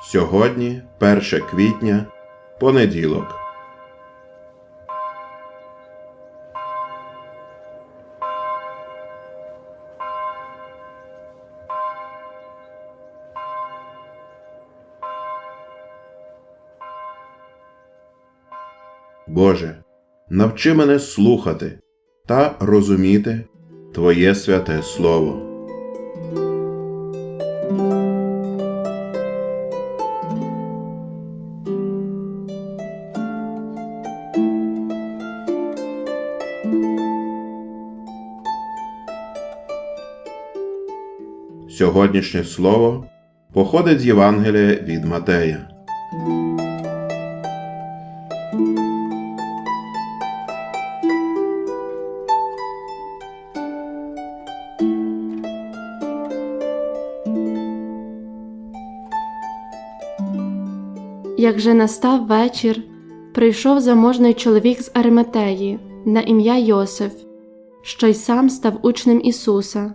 Сьогодні 1 квітня, понеділок. Боже, навчи мене слухати та розуміти Твоє святе Слово. Сьогоднішнє слово походить з Євангелія від Матея. Як же настав вечір, прийшов заможний чоловік з Ариметеї на ім'я Йосиф, що й сам став учнем Ісуса.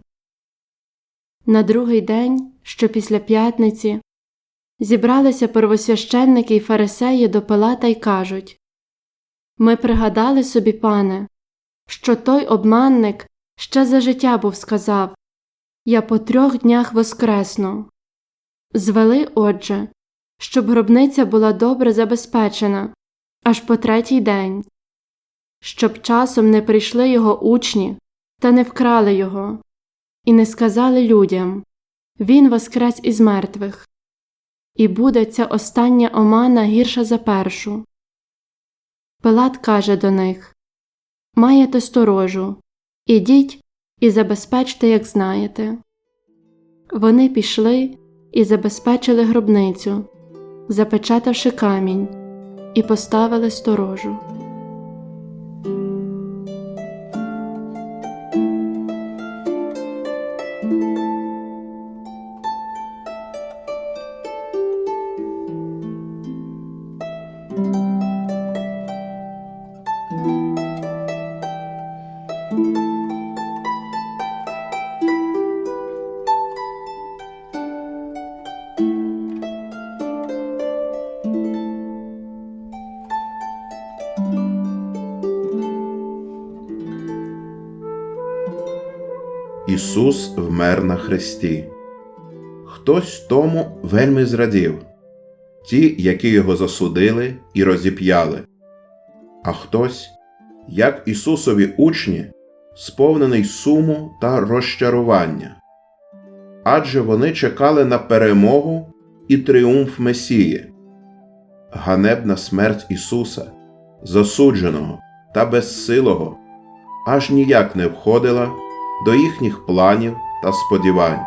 На другий день, що після п'ятниці, зібралися первосвященники й фарисеї до Пилата й кажуть Ми пригадали собі, пане, що той обманник ще за життя був сказав Я по трьох днях воскресну. Звели, отже, щоб гробниця була добре забезпечена аж по третій день, щоб часом не прийшли його учні та не вкрали його, і не сказали людям Він воскрес із мертвих, і буде ця остання омана гірша за першу. Пилат каже до них Маєте сторожу, ідіть і забезпечте, як знаєте. Вони пішли і забезпечили гробницю, запечатавши камінь, і поставили сторожу. Ісус вмер на хресті. Хтось тому вельми зрадів, ті, які його засудили і розіп'яли, а хтось, як Ісусові учні, сповнений суму та розчарування. Адже вони чекали на перемогу і тріумф Месії. Ганебна смерть Ісуса, засудженого та безсилого, аж ніяк не входила до їхніх планів та сподівань.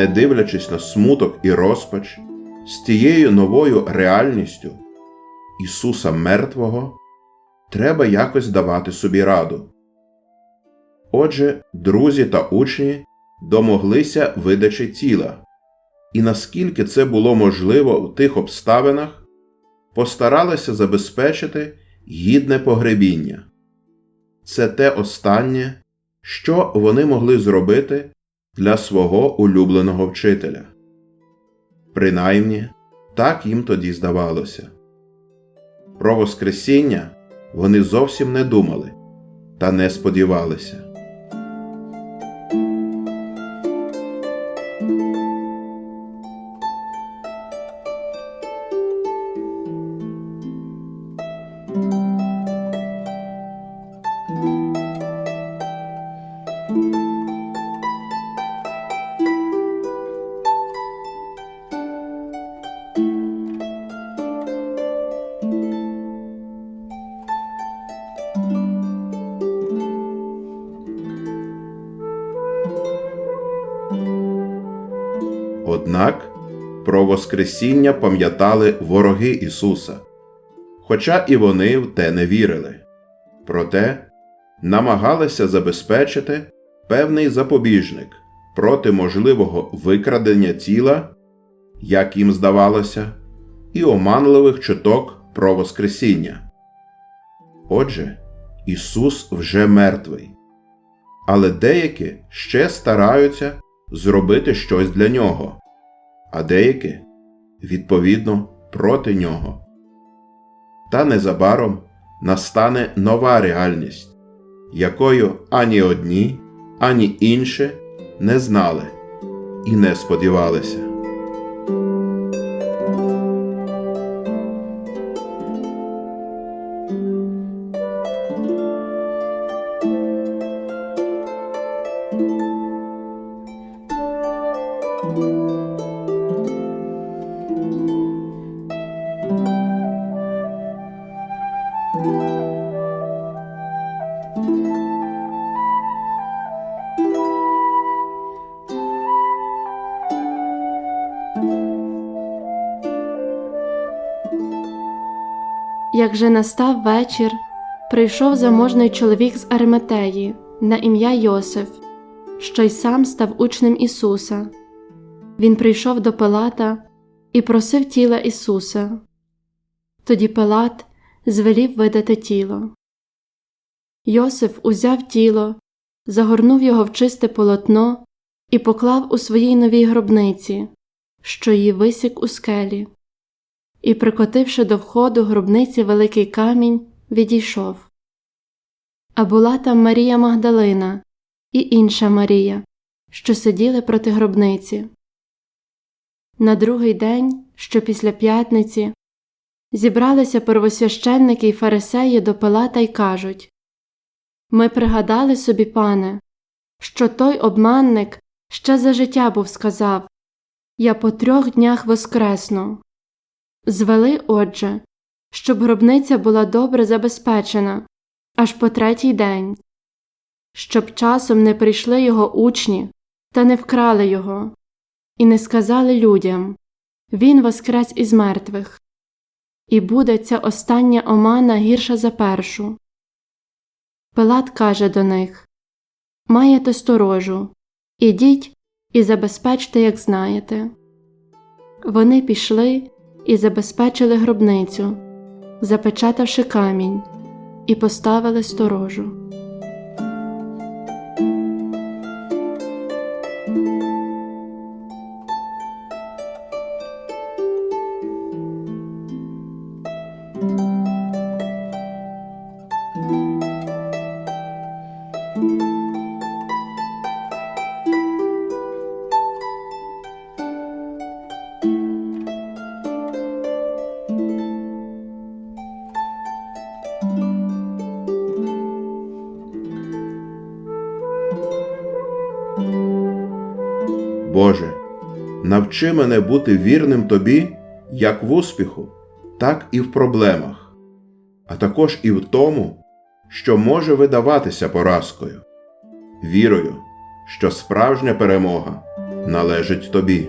Не дивлячись на смуток і розпач, з тією новою реальністю Ісуса мертвого треба якось давати собі раду. Отже, друзі та учні домоглися видачі тіла, і наскільки це було можливо в тих обставинах, постаралися забезпечити гідне погребіння. Це те останнє, що вони могли зробити для свого улюбленого вчителя. Принаймні, так їм тоді здавалося. Про Воскресіння вони зовсім не думали та не сподівалися. Про Воскресіння пам'ятали вороги Ісуса, хоча і вони в те не вірили. Проте намагалися забезпечити певний запобіжник проти можливого викрадення тіла, як їм здавалося, і оманливих чуток про Воскресіння. Отже, Ісус вже мертвий, але деякі ще стараються зробити щось для нього, а деякі, відповідно, проти нього. Та незабаром настане нова реальність, якою ані одні, ані інші не знали і не сподівалися. Як же настав вечір, прийшов заможний чоловік з Ариметеї на ім'я Йосиф, що й сам став учнем Ісуса. Він прийшов до Пилата і просив тіла Ісуса. Тоді Пилат звелів видати тіло. Йосиф узяв тіло, загорнув його в чисте полотно і поклав у своїй новій гробниці, що її висік у скелі і, прикотивши до входу гробниці великий камінь, відійшов. А була там Марія Магдалина і інша Марія, що сиділи проти гробниці. На другий день, що після п'ятниці, зібралися первосвященники й фарисеї до Пилата й кажуть Ми пригадали собі, пане, що той обманник ще за життя був сказав Я по трьох днях воскресну. Звели, отже, щоб гробниця була добре забезпечена аж по третій день, щоб часом не прийшли його учні та не вкрали його, і не сказали людям Він воскрес із мертвих, і буде ця остання омана гірша за першу. Пилат каже до них Маєте сторожу, ідіть і забезпечте, як знаєте. Вони пішли і забезпечили гробницю, запечатавши камінь, і поставили сторожу. Боже, навчи мене бути вірним Тобі як в успіху, так і в проблемах, а також і в тому, що може видаватися поразкою, вірою, що справжня перемога належить Тобі.